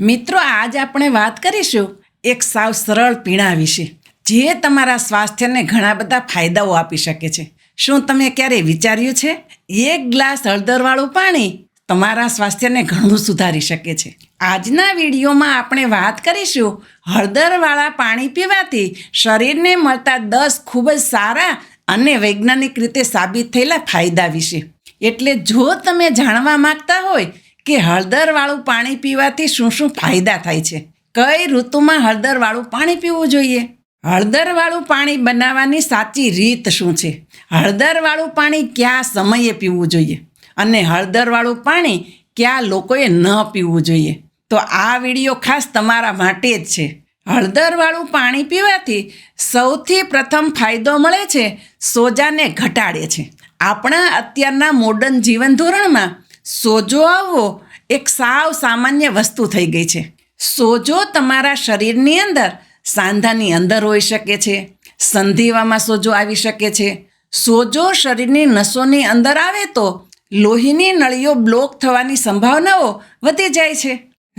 મિત્રો, આજ આપણે વાત કરીશું એક સાવ સરળ પીણા વિશે, જે તમારા સ્વાસ્થ્યને ઘણા બધા ફાયદાઓ આપી શકે છે. શું તમે ક્યારે વિચાર્યું છે? એક ગ્લાસ હળદરવાળું પાણી તમારા સ્વાસ્થ્યને ઘણું સુધારી શકે છે. આજના વિડીયોમાં આપણે વાત કરીશું હળદરવાળા પાણી પીવાથી શરીરને મળતા દસ ખૂબ જ સારા અને વૈજ્ઞાનિક રીતે સાબિત થયેલા ફાયદા વિશે. એટલે જો તમે જાણવા માંગતા હોય કે હળદરવાળું પાણી પીવાથી શું શું ફાયદા થાય છે? કઈ ઋતુમાં હળદરવાળું પાણી પીવું જોઈએ? હળદરવાળું પાણી બનાવવાની સાચી રીત શું છે? હળદરવાળું પાણી કયા સમયે પીવું જોઈએ? અને હળદરવાળું પાણી કયા લોકોએ ન પીવું જોઈએ? તો આ વીડિયો ખાસ તમારા માટે જ છે. હળદરવાળું પાણી પીવાથી સૌથી પ્રથમ ફાયદો મળે છે સોજાને ઘટાડે છે. આપણા અત્યારના મોડર્ન જીવન ધોરણમાં સોજો આવવો એક સાવ સામાન્ય વસ્તુ થઈ ગઈ છે. સોજો તમારા શરીરની અંદર, સાંધાની અંદર હોઈ શકે છે. સંધિવામાં સોજો આવી શકે છે. સોજો શરીરની નસોની અંદર આવે તો લોહીની નળીઓ બ્લોક થવાની સંભાવનાઓ વધી જાય છે.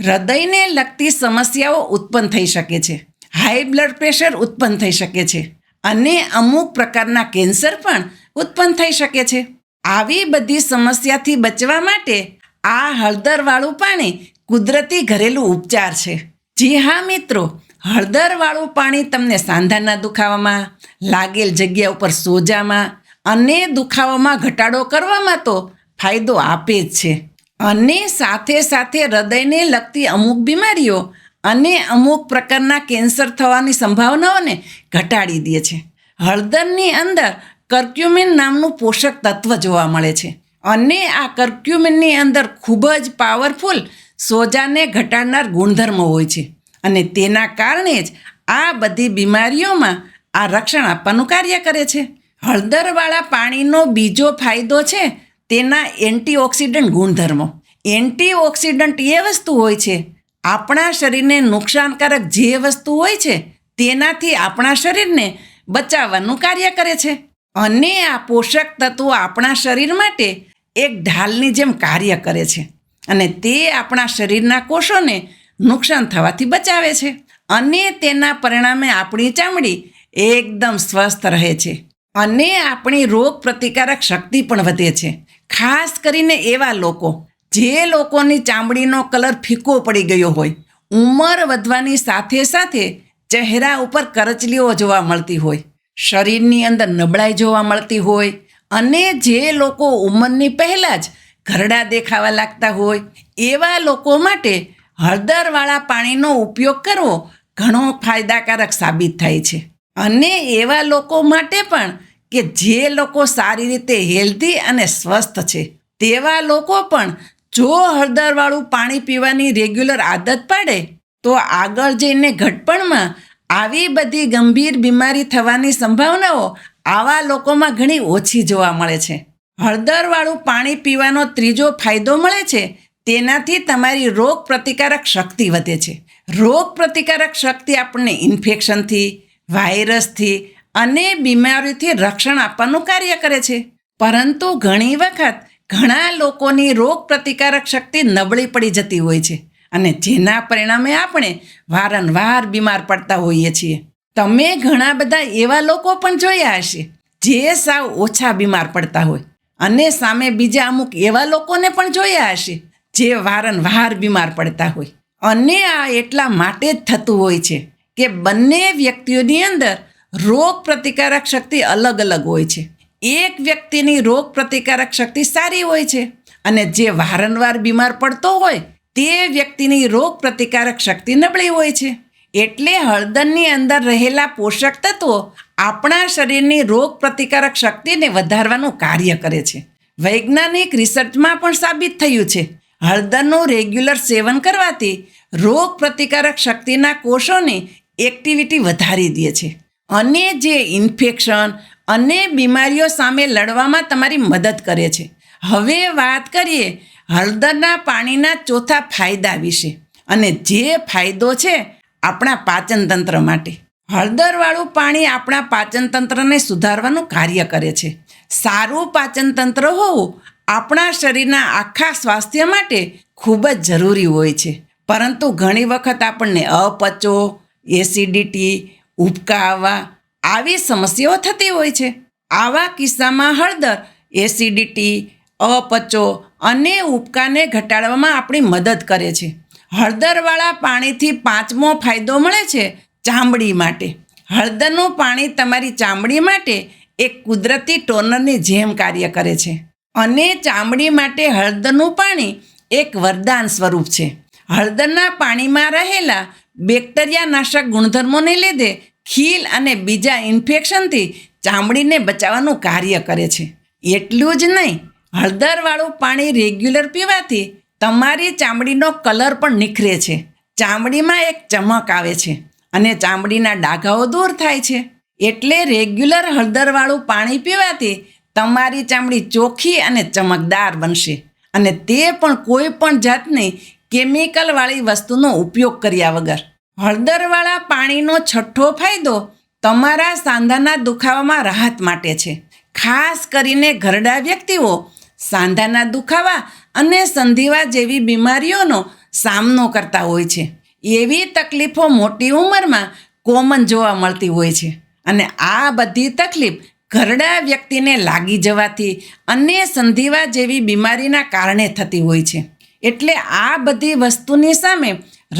હૃદયને લગતી સમસ્યાઓ ઉત્પન્ન થઈ શકે છે. હાઈ બ્લડ પ્રેશર ઉત્પન્ન થઈ શકે છે. અને અમુક પ્રકારના કેન્સર પણ ઉત્પન્ન થઈ શકે છે. આવી બધી સમસ્યાથી બચવા માટે આ હળદરવાળું પાણી કુદરતી ઘરેલું ઉપચાર છે. જી હા, મિત્રો, હળદરવાળું પાણી તમને સાંધાના દુખાવામાં, લાગેલ જગ્યા ઉપર સોજામાં અને દુખાવામાં ઘટાડો કરવામાં તો ફાયદો આપે જ છે. અને સાથે સાથે હૃદયને લગતી અમુક બીમારીઓ અને અમુક પ્રકારના કેન્સર થવાની સંભાવનાઓને ઘટાડી દે છે. હળદરની અંદર કર્ક્યુમિન નામનું પોષક તત્વ જોવા મળે છે. અને આ કર્ક્યુમિનની અંદર ખૂબ જ પાવરફુલ સોજાને ઘટાડનાર ગુણધર્મ હોય છે. અને તેના કારણે જ આ બધી બીમારીઓમાં આ રક્ષણ આપવાનું કાર્ય કરે છે. હળદરવાળા પાણીનો બીજો ફાયદો છે તેના એન્ટીઓક્સિડન્ટ ગુણધર્મો. એન્ટીઓક્સિડન્ટ એ વસ્તુ હોય છે, આપણા શરીરને નુકસાનકારક જે વસ્તુ હોય છે તેનાથી આપણા શરીરને બચાવવાનું કાર્ય કરે છે. અને આ પોષક તત્વો આપણા શરીર માટે એક ઢાલની જેમ કાર્ય કરે છે. અને તે આપણા શરીરના કોષોને નુકસાન થવાથી બચાવે છે. અને તેના પરિણામે આપણી ચામડી એકદમ સ્વસ્થ રહે છે. અને આપણી રોગ પ્રતિકારક શક્તિ પણ વધે છે. ખાસ કરીને એવા લોકો જે લોકોની ચામડીનો કલર ફીકો પડી ગયો હોય, ઉંમર વધવાની સાથે સાથે ચહેરા ઉપર કરચલીઓ જોવા મળતી હોય. શરીરની અંદર નબળાઈ જોવા મળતી હોય અને જે લોકો ઉંમરની પહેલાં જ ઘરડા દેખાવા લાગતા હોય, એવા લોકો માટે હળદરવાળા પાણીનો ઉપયોગ કરવો ઘણો ફાયદાકારક સાબિત થાય છે. અને એવા લોકો માટે પણ કે જે લોકો સારી રીતે હેલ્ધી અને સ્વસ્થ છે, તેવા લોકો પણ જો હળદરવાળું પાણી પીવાની રેગ્યુલર આદત પાડે, તો આગળ જઈને ઘટપણમાં આવી બધી ગંભીર બીમારી થવાની સંભાવનાઓ આવા લોકોમાં ઘણી ઓછી જોવા મળે છે. હળદરવાળું પાણી પીવાનો ત્રીજો ફાયદો મળે છે, તેનાથી તમારી રોગ પ્રતિકારક શક્તિ વધે છે. રોગ પ્રતિકારક શક્તિ આપણને ઇન્ફેક્શનથી, વાયરસથી અને બીમારીથી રક્ષણ આપવાનું કાર્ય કરે છે. પરંતુ ઘણી વખત ઘણા લોકોની રોગ પ્રતિકારક શક્તિ નબળી પડી જતી હોય છે. અને જેના પરિણામે આપણે વારંવાર બીમાર પડતા હોઈએ છીએ. તમે ઘણા બધા એવા લોકો પણ જોયા હશે, જે સાવ ઓછા બીમાર પડતા હોય. અને સામે બીજા અમુક એવા લોકોને પણ જોયા હશે, જે વારંવાર બીમાર પડતા હોય. અને આ એટલા માટે જ થતું હોય છે કે બંને વ્યક્તિઓની અંદર રોગ પ્રતિકારક શક્તિ અલગ અલગ હોય છે. એક વ્યક્તિની રોગ પ્રતિકારક શક્તિ સારી હોય છે અને જે વારંવાર બીમાર પડતો હોય તે વ્યક્તિની રોગ પ્રતિકારક શક્તિ નબળી હોય છે. એટલે હળદરની અંદર રહેલા પોષક તત્વો આપણા શરીરની રોગ પ્રતિકારક શક્તિને વધારવાનું કાર્ય કરે છે. વૈજ્ઞાનિક રિસર્ચમાં પણ સાબિત થયું છે. હળદરનું રેગ્યુલર સેવન કરવાથી રોગ પ્રતિકારક શક્તિના કોષોની એક્ટિવિટી વધારી દે છે. અને જે ઇન્ફેક્શન અને બીમારીઓ સામે લડવામાં તમારી મદદ કરે છે. હવે વાત કરીએ હળદરના પાણીના ચોથા ફાયદા વિશે અને જે ફાયદો છે આપણા પાચન તંત્ર માટે. હળદરવાળું પાણી આપણા પાચન તંત્રને સુધારવાનું કાર્ય કરે છે. સારું પાચન તંત્ર હોવું આપણા શરીરના આખા સ્વાસ્થ્ય માટે ખૂબ જ જરૂરી હોય છે. પરંતુ ઘણી વખત આપણને અપચો, એસિડિટી, ઉબકા આવવા આવી સમસ્યાઓ થતી હોય છે. આવા કિસ્સામાં હળદર, એસિડિટી અપચો અને ઉબકાને ઘટાડવામાં આપણી મદદ કરે છે. હળદરવાળા પાણીથી પાંચમો ફાયદો મળે છે ચામડી માટે. હળદરનું પાણી તમારી ચામડી માટે એક કુદરતી ટોનરની જેમ કાર્ય કરે છે. અને ચામડી માટે હળદરનું પાણી એક વરદાન સ્વરૂપ છે. હળદરના પાણીમાં રહેલા બેક્ટેરિયાનાશક ગુણધર્મોને લીધે ખીલ અને બીજા ઇન્ફેક્શનથી ચામડીને બચાવવાનું કાર્ય કરે છે. એટલું જ નહીં હળદરવાળું પાણી રેગ્યુલર પીવાથી તમારી ચામડીનો કલર પણ નિખરે છે. ચામડીમાં એક ચમક આવે છે અને ચામડીના ડાઘાઓ દૂર થાય છે. એટલે રેગ્યુલર હળદરવાળું પાણી પીવાથી તમારી ચામડી ચોખ્ખી અને ચમકદાર બનશે. અને તે પણ કોઈ પણ જાતની કેમિકલવાળી વસ્તુનો ઉપયોગ કર્યા વગર. હળદરવાળા પાણીનો છઠ્ઠો ફાયદો તમારા સાંધાના દુખાવામાં રાહત માટે છે. ખાસ કરીને ઘરડા વ્યક્તિઓ સાંધાના દુખાવા અને સંધિવા જેવી બીમારીઓનો સામનો કરતા હોય છે. એવી તકલીફો મોટી ઉંમરમાં કોમન જોવા મળતી હોય છે અને આ બધી તકલીફ ઘરડા વ્યક્તિને લાગી જવાથી અને સંધિવા જેવી બીમારીના કારણે થતી હોય છે. એટલે આ બધી વસ્તુની સામે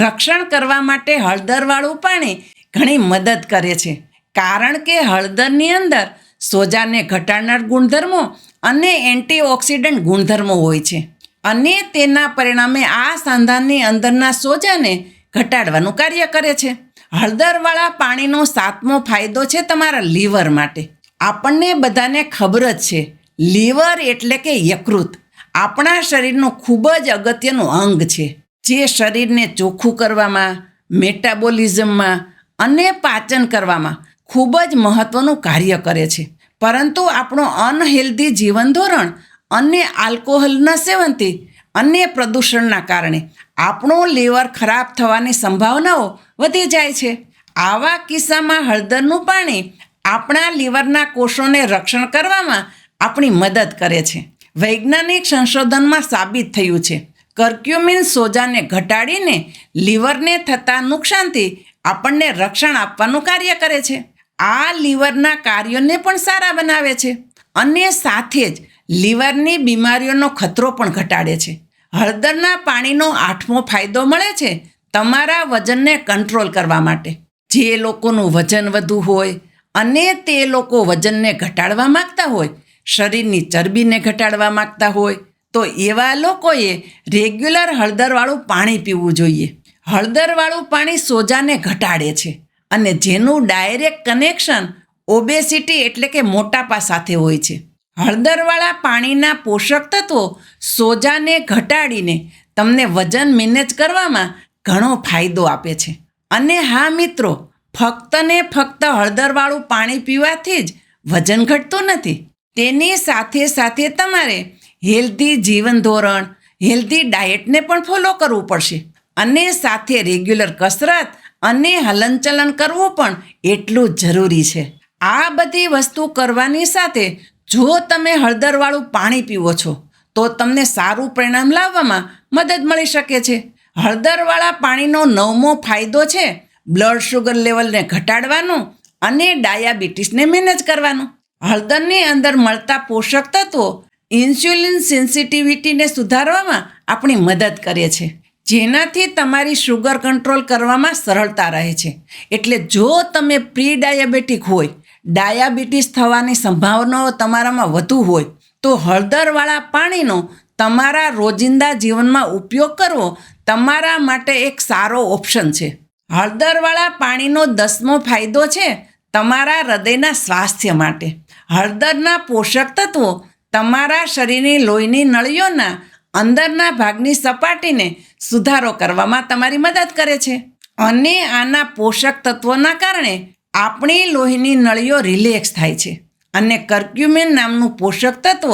રક્ષણ કરવા માટે હળદરવાળું પાણી ઘણી મદદ કરે છે. કારણ કે હળદરની અંદર સોજાને ઘટાડનાર ગુણધર્મો અને એન્ટીઓક્સિડન્ટ ગુણધર્મો હોય છે. અને તેના પરિણામે આ સાંધાની અંદરના સોજાને ઘટાડવાનું કાર્ય કરે છે. હળદરવાળા પાણીનો સાતમો ફાયદો છે તમારા લીવર માટે. આપણને બધાને ખબર જ છે, લીવર એટલે કે યકૃત. આપણા શરીરનું ખૂબ જ અગત્યનું અંગ છે. જે શરીરને ચોખ્ખું કરવામાં, મેટાબોલિઝમમાં અને પાચન કરવામાં ખૂબ જ મહત્ત્વનું કાર્ય કરે છે. પરંતુ આપણું અનહેલ્ધી જીવન ધોરણ અને આલ્કોહોલના સેવનથી અને પ્રદૂષણના કારણે આપણું લીવર ખરાબ થવાની સંભાવનાઓ વધી જાય છે. આવા કિસ્સામાં હળદરનું પાણી આપણા લીવરના કોષોને રક્ષણ કરવામાં આપણી મદદ કરે છે. વૈજ્ઞાનિક સંશોધનમાં સાબિત થયું છે. કર્ક્યુમિન સોજાને ઘટાડીને લીવરને થતા નુકસાનથી આપણને રક્ષણ આપવાનું કાર્ય કરે છે. આ લીવરના કાર્યોને પણ સારા બનાવે છે. અને સાથે જ લીવરની બીમારીઓનો ખતરો પણ ઘટાડે છે. હળદરના પાણીનો આઠમો ફાયદો મળે છે તમારા વજનને કંટ્રોલ કરવા માટે. જે લોકોનું વજન વધુ હોય અને તે લોકો વજનને ઘટાડવા માગતા હોય, શરીરની ચરબીને ઘટાડવા માગતા હોય, તો એવા લોકોએ રેગ્યુલર હળદરવાળું પાણી પીવું જોઈએ. હળદરવાળું પાણી સોજાને ઘટાડે છે. અને જેનું ડાયરેક્ટ કનેક્શન ઓબેસિટી એટલે કે મોટાપા સાથે હોય છે. હળદરવાળા પાણીના પોષક તત્વો સોજાને ઘટાડીને તમને વજન મેનેજ કરવામાં ઘણો ફાયદો આપે છે. અને હા મિત્રો, ફક્ત ને ફક્ત હળદરવાળું પાણી પીવાથી જ વજન ઘટતું નથી. તેની સાથે સાથે તમારે હેલ્ધી જીવન ધોરણ હેલ્ધી ડાયટને પણ ફોલો કરવું પડશે. અને સાથે રેગ્યુલર કસરત અને હલનચલન કરવું પણ એટલું જરૂરી છે. આ બધી વસ્તુ કરવાની સાથે જો તમે હળદરવાળું પાણી પીવો છો, તો તમને સારું પરિણામ લાવવામાં મદદ મળી શકે છે. હળદરવાળા પાણીનો નવમો ફાયદો છે બ્લડ શુગર લેવલને ઘટાડવાનો અને ડાયાબિટીસને મેનેજ કરવાનો. હળદરની અંદર મળતા પોષક તત્વો ઇન્સ્યુલિન સેન્સિટિવિટીને સુધારવામાં આપણી મદદ કરે છે. જેનાથી તમારી શુગર કંટ્રોલ કરવામાં સરળતા રહે છે. એટલે જો તમે પ્રી ડાયાબિટીક હોય ડાયાબિટીસ થવાની સંભાવનાઓ તમારામાં વધુ હોય, તો હળદરવાળા પાણીનો તમારા રોજિંદા જીવનમાં ઉપયોગ કરવો તમારા માટે એક સારો ઓપ્શન છે. હળદરવાળા પાણીનો દસમો ફાયદો છે તમારા હૃદયના સ્વાસ્થ્ય માટે. હળદરના પોષક તત્વો તમારા શરીરની લોહીની નળીઓના અંદરના ભાગની સપાટીને સુધારો કરવામાં તમારી મદદ કરે છે. અને આના પોષક તત્વોના કારણે આપણી લોહીની નળીઓ રિલેક્સ થાય છે. અને કર્ક્યુમેન નામનું પોષક તત્વ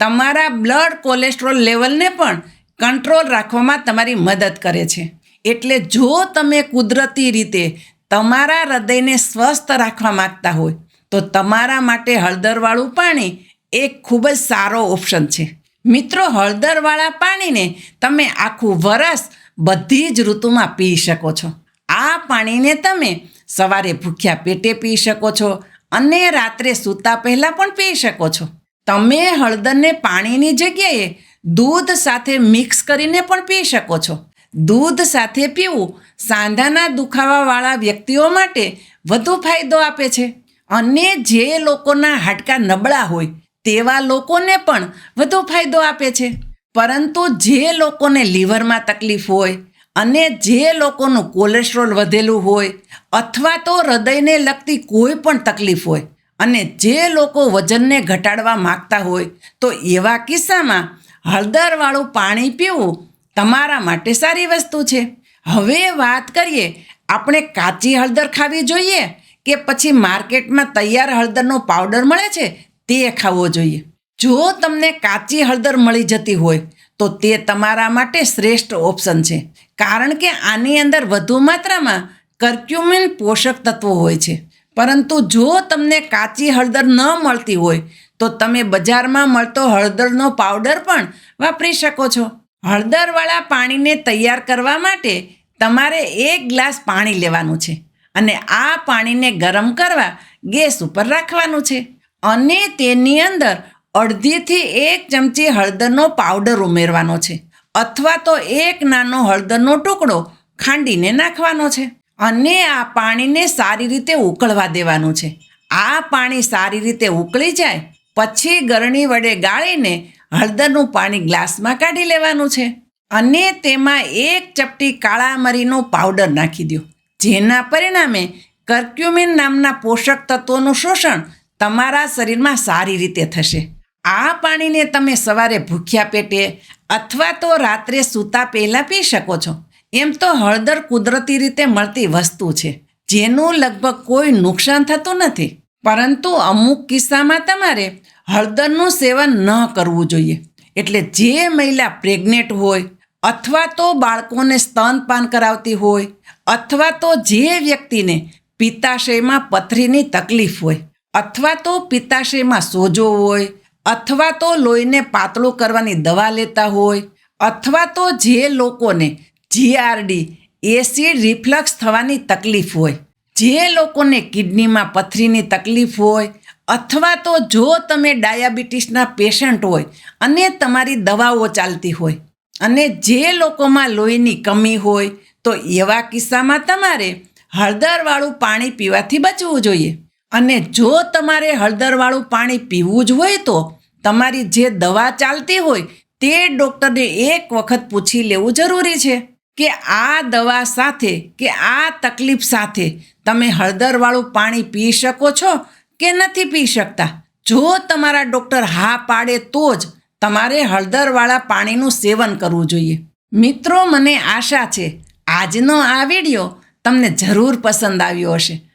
તમારા બ્લડ કોલેસ્ટ્રોલ લેવલને પણ કંટ્રોલ રાખવામાં તમારી મદદ કરે છે. એટલે જો તમે કુદરતી રીતે તમારા હૃદયને સ્વસ્થ રાખવા માંગતા હોય, તો તમારા માટે હળદરવાળું પાણી એક ખૂબ જ સારો ઓપ્શન છે. મિત્રો, હળદરવાળા પાણીને તમે આખું વરસ બધી જ ઋતુમાં પી શકો છો. આ પાણીને તમે સવારે ભૂખ્યા પેટે પી શકો છો અને રાત્રે સૂતા પહેલાં પણ પી શકો છો. તમે હળદરને પાણીની જગ્યાએ દૂધ સાથે મિક્સ કરીને પણ પી શકો છો. દૂધ સાથે પીવું સાંધાના દુખાવાવાળા વ્યક્તિઓ માટે વધુ ફાયદો આપે છે. અને જે લોકોના હાડકાં નબળા હોય તેવા લોકોને પણ વધુ ફાયદો આપે છે. પરંતુ જે લોકોને લીવરમાં તકલીફ હોય અને જે લોકોનું કોલેસ્ટ્રોલ વધેલું હોય અથવા તો હૃદયને લગતી કોઈ પણ તકલીફ હોય અને જે લોકો વજનને ઘટાડવા માગતા હોય, તો એવા કિસ્સામાં હળદરવાળું પાણી પીવું તમારા માટે સારી વસ્તુ છે. હવે વાત કરીએ, આપણે કાચી હળદર ખાવી જોઈએ કે પછી માર્કેટમાં તૈયાર હળદરનો પાવડર મળે છે? તે ખાવો જોઈએ. જો તમને કાચી હળદર મળી જતી હોય, તો તે તમારા માટે શ્રેષ્ઠ ઓપ્શન છે. કારણ કે આની અંદર વધુ માત્રામાં કર્ક્યુમિન પોષક તત્વો હોય છે. પરંતુ જો તમને કાચી હળદર ન મળતી હોય, તો તમે બજારમાં મળતો હળદરનો પાવડર પણ વાપરી શકો છો. હળદરવાળા પાણીને તૈયાર કરવા માટે તમારે એક ગ્લાસ પાણી લેવાનું છે અને આ પાણીને ગરમ કરવા ગેસ ઉપર રાખવાનું છે. અને તેની અંદર અડધીથી એક ચમચી હળદરનો પાવડર ઉમેરવાનો છે અથવા તો એક નાનો હળદરનો ટુકડો ખાંડીને નાખવાનો છે. અને આ પાણીને સારી રીતે ઉકળવા દેવાનું છે. આ પાણી સારી રીતે ઉકળી જાય, પછી ગરણી વડે ગાળીને હળદરનું પાણી ગ્લાસમાં કાઢી લેવાનું છે. અને તેમાં એક ચપટી કાળા મરીનો પાવડર નાખી દો જેના પરિણામે કર્ક્યુમિન નામના પોષક તત્વોનું શોષણ તમારા શરીરમાં સારી રીતે થશે. આ પાણીને તમે સવારે ભૂખ્યા પેટે અથવા તો રાત્રે સૂતા પહેલાં પી શકો છો. એમ તો હળદર કુદરતી રીતે મળતી વસ્તુ છે, જેનું લગભગ કોઈ નુકસાન થતું નથી. પરંતુ અમુક કિસ્સામાં તમારે હળદરનું સેવન ન કરવું જોઈએ. એટલે જે મહિલા પ્રેગ્નેન્ટ હોય અથવા તો બાળકોને સ્તનપાન કરાવતી હોય અથવા તો જે વ્યક્તિને પિત્તાશયમાં પથરીની તકલીફ હોય અથવા તો પિત્તાશયમાં સોજો હોય, અથવા તો લોહીને પાતળું કરવાની દવા લેતા હોય, અથવા તો જે લોકોને જીઆરડી એસિડ રિફ્લક્સ થવાની તકલીફ હોય, જે લોકોને કિડનીમાં પથરીની તકલીફ હોય, અથવા તો જો તમે ડાયાબિટીસના પેશન્ટ હોય અને તમારી દવાઓ ચાલતી હોય અને જે લોકોમાં લોહીની કમી હોય, તો એવા કિસ્સામાં તમારે હળદરવાળું પાણી પીવાથી બચવું જોઈએ. અને જો તમારે હળદરવાળું પાણી પીવું જ હોય તો તમારી જે દવા ચાલતી હોય તે ડૉક્ટરને એક વખત પૂછી લેવું જરૂરી છે કે આ દવા સાથે કે આ તકલીફ સાથે તમે હળદરવાળું પાણી પી શકો છો કે નથી પી શકતા? જો તમારા ડૉક્ટર હા પાડે તો જ તમારે હળદરવાળા પાણીનું સેવન કરવું જોઈએ. મિત્રો, મને આશા છે આજનો આ વીડિયો તમને જરૂર પસંદ આવ્યો હશે.